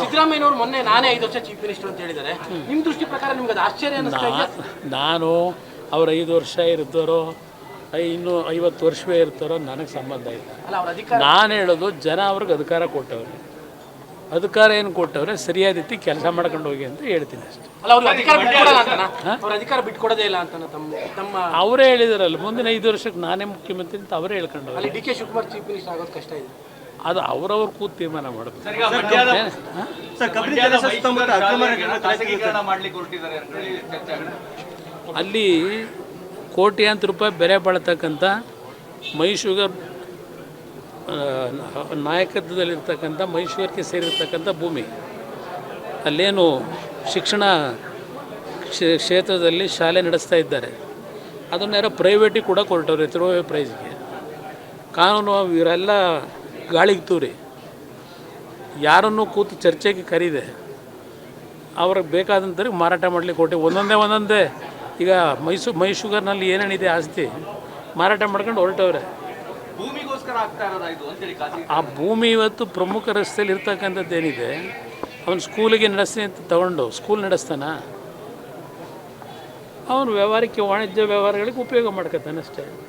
ಸಿದ್ದರಾಮಯ್ಯನವರು ಮೊನ್ನೆ ನಾನೇ ಐದು ವರ್ಷ ಚೀಫ್ ಮಿನಿಸ್ಟರ್ ಅಂತ ಹೇಳಿದ್ದಾರೆ. ನಿಮ್ಮ ದೃಷ್ಟಿ ಪ್ರಕಾರ ನಿಮ್ಗೆ ಅದು ಆಶ್ಚರ್ಯ ಇದೆಯಾ? ನಾನು ಅವ್ರು ಐದು ವರ್ಷ ಇರ್ತಾರೋ ಇನ್ನು ಐವತ್ತು ವರ್ಷವೇ ಇರ್ತಾರೋ ನನಗೆ ಸಂಬಂಧ ಇಲ್ಲ. ಅಲ್ಲ ಅವ್ರ ಅಧಿಕಾರ ನಾನು ಹೇಳೋದು ಜನ ಅವ್ರಿಗೆ ಅಧಿಕಾರ ಕೊಟ್ಟವ್ರೆ. ಅಧಿಕಾರ ಏನು ಕೊಟ್ಟವ್ರೆ ಸರಿಯಾದ ರೀತಿ ಕೆಲಸ ಮಾಡ್ಕೊಂಡು ಹೋಗಿ ಅಂತ ಹೇಳ್ತೀನಿ ಅಷ್ಟೇ. ಅಲ್ಲ ಅವ್ರಿಗೆ ಅಧಿಕಾರ ಬಿಟ್ಕೊಡಲ್ಲ ಅಂತನಾ? ಅವ್ರ ಅಧಿಕಾರ ಬಿಟ್ಕೊಡೋದೇ ಇಲ್ಲ ಅಂತ ತಮ್ಮ ತಮ್ಮ ಅವರೇ ಹೇಳಿದಾರಲ್ಲ ಮುಂದಿನ ಐದು ವರ್ಷಕ್ಕೆ ನಾನೇ ಮುಖ್ಯಮಂತ್ರಿ ಅಂತ ಅವರೇ ಹೇಳ್ಕೊಂಡು ಅಲ್ಲಿ D K Shivakumar chief minister ಆಗೋದು ಕಷ್ಟ ಇದೆ. ಅದು ಅವ್ರವ್ರ ಕೂತು ತೀರ್ಮಾನ ಮಾಡಬೇಕು. ಅಲ್ಲಿ ಕೋಟ್ಯಾಂತರ ರೂಪಾಯಿ ಬೆಲೆ ಬಾಳ್ತಕ್ಕಂಥ ಮೈಸೂರು ನಾಯಕತ್ವದಲ್ಲಿರ್ತಕ್ಕಂಥ ಮೈಸೂರಿಗೆ ಸೇರಿರ್ತಕ್ಕಂಥ ಭೂಮಿ. ಅಲ್ಲೇನು ಶಿಕ್ಷಣ ಕ್ಷೇತ್ರದಲ್ಲಿ ಶಾಲೆ ನಡೆಸ್ತಾ ಇದ್ದಾರೆ. ಅದನ್ನೇನೋ ಯಾರೋ ಪ್ರೈವೇಟಿಗೆ ಕೂಡ ಕೊರಟವ್ರೆ ತಿರುವೆ ಪ್ರೈಸ್ಗೆ ಕಾನೂನು ಇವರೆಲ್ಲ ಗಾಳಿಗೆ ತೂರಿ. ಯಾರನ್ನು ಕೂತು ಚರ್ಚೆಗೆ ಕರೀದೆ. ಅವ್ರಿಗೆ ಬೇಕಾದಂಥವ್ರಿಗೆ ಮಾರಾಟ ಮಾಡಲಿಕ್ಕೆ ಕೊಟ್ಟೆ. ಒಂದೊಂದೇ ಒಂದೊಂದೇ. ಈಗ ಮೈಸೂರು ಮೈಸೂಗರ್ನಲ್ಲಿ ಏನೇನಿದೆ ಆಸ್ತಿ ಮಾರಾಟ ಮಾಡ್ಕೊಂಡು ಹೊರಟವ್ರೆ. ಆ ಭೂಮಿ ಇವತ್ತು ಪ್ರಮುಖ ರಸ್ತೆಯಲ್ಲಿ ಇರ್ತಕ್ಕಂಥದ್ದು ಏನಿದೆ? ಅವನು ಸ್ಕೂಲಿಗೆ ನಡೆಸ್ತೀನಿ ಅಂತ ತಗೊಂಡು ಸ್ಕೂಲ್ ನಡೆಸ್ತಾನ? ಅವನು ವ್ಯವಹಾರಕ್ಕೆ ವಾಣಿಜ್ಯ ವ್ಯವಹಾರಗಳಿಗೆ ಉಪಯೋಗ ಮಾಡ್ಕೊತಾನೆ ಅಷ್ಟೇ.